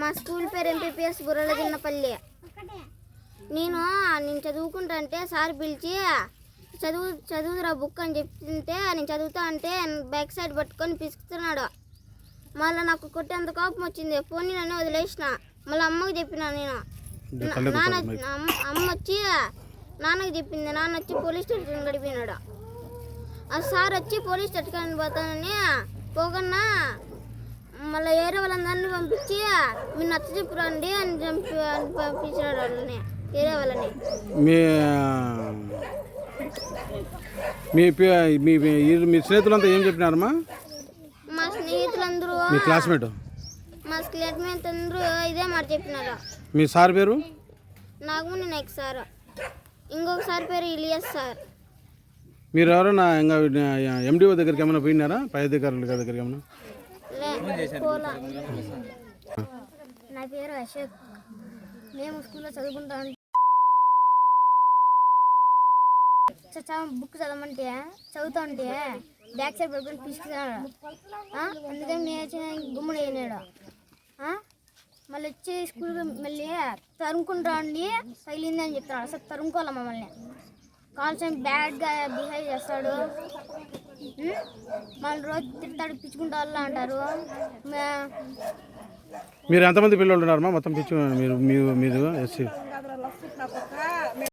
మా స్కూల్ పేరు ఎంపీపీఎస్ బుర్రల చిన్నపల్లి నేను నేను చదువుకుంటా అంటే సార్ పిలిచి చదువు చదువురా బుక్ అని చెప్తుంటే నేను చదువుతా అంటే బ్యాక్ సైడ్ పట్టుకొని పిసుకుతున్నాడు. మళ్ళీ నాకు కొట్టేంత కోపం వచ్చింది. ఫోన్ నన్ను వదిలేసిన. మళ్ళీ అమ్మకి చెప్పిన నేను. నాన్న అమ్మ అమ్మ వచ్చి నాన్నకి చెప్పింది. నాన్న వచ్చి పోలీస్ స్టేషన్ గడిపినాడు ఆ సార్ వచ్చి పోలీస్ స్టేషన్ పోతానని పోకన్నా మళ్ళీ వేరే వాళ్ళందరినీ పంపించి మీరు నచ్చ చెప్పురండి అని చంపి అని పంపించినాడు వాళ్ళని వేరే వాళ్ళని. మీ మీ పి- మీ మీ- స్నేహితులంతా ఏం చెప్పినారమ్మా? మా స్నేహితులందరూ మీ క్లాస్మేట్? మా స్నేహితులు అందరూ ఇదే మాట చెప్పినారు. మీ సార్ పేరు? నాగముని నాయక్ సార్. ఇంకొకసారి పేరు ఇలియస్ సార్. మీరు ఎవరైనా ఇంకా ఎండిఓ దగ్గరికి ఏమైనా పోయినారా? పై అధికారుల దగ్గరికి ఏమైనా నా పేరు అశోక్. మేము స్కూల్లో చదువుకుంటా ఉంటే బుక్ చదవమంటే చదువుతా ఉంటే బ్యాక్ సైడ్ పడుకొని పిసుకుతున్నాడు అందుకని నేను వచ్చి గుమ్మడి అయినాడు మళ్ళీ వచ్చి స్కూల్ మళ్ళీ తరుముకుంటా ఉండి తగిలింది అని చెప్తాడు. అసలు తరుముకోవాలి మమ్మల్ని? కాల్చని బ్యాడ్గా బిహేవ్ చేస్తాడు. మళ్ళీ రోజు తిడతాడు పిచ్చుకుంటా అంటారు. మీరు ఎంతమంది పిల్లలు ఉన్నారమ్మా? మొత్తం పిచ్చు మీరు? మీరు మీరు ఎస్సీ?